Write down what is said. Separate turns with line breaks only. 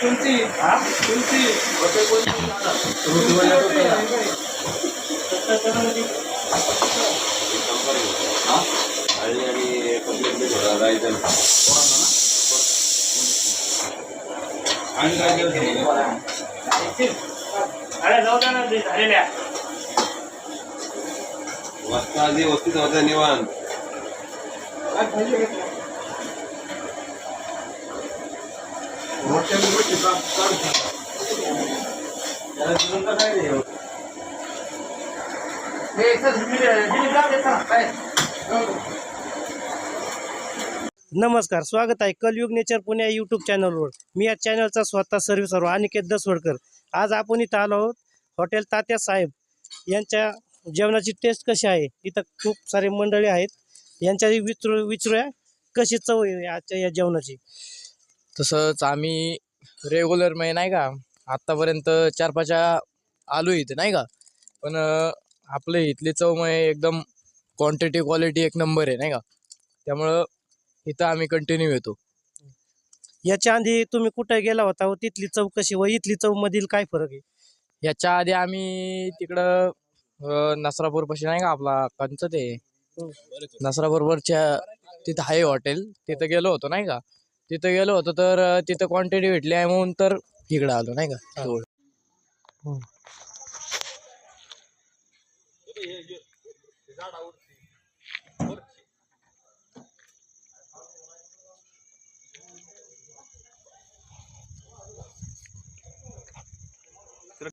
तुमची
हा
तुमची
आणि आणि कंप्लीट थोडा राहायचं
आणि काय केलं
अरे जाऊ द्या ना ते झालेल्या
वाजता आधी वस्तीत होत्या निवांत
नमस्कार स्वागत आहे कलयुग नेचर पुणे यूट्यूब चॅनलवर मी या चॅनलचा स्वतः सर्व्हिसर अनिकेत दसवडकर. आज आपण इथं आलो आहोत हॉटेल तात्या साहेब. यांच्या जेवणाची टेस्ट कशी आहे? इथं खूप सारे मंडळी आहेत. यांच्या विचरू विचरूया कशी चव आहे आजच्या या जेवणाची.
तसंच आम्ही रेग्युलर म्हणजे नाही का आत्तापर्यंत चार पाच आलो इथे नाही का? पण आपले इथली चव म्हणजे एकदम क्वांटिटी क्वालिटी एक नंबर आहे नाही का? त्यामुळं इथं आम्ही कंटिन्यू येतो.
याच्या आधी तुम्ही कुठे गेला होता व तिथली चव कशी? व इथली चव मधील काय फरक आहे?
याच्या आधी आम्ही तिकडं अं, नसरापूरपाशी नाही का आपला कंच ते? नसरापूरवरच्या तिथं आहे हॉटेल तिथं गेलो होतो नाही का? तिथं गेलो होतो तर तिथं क्वांटिटी भेटली आहे म्हणून तर इकडं आलो नाही का? जवळ.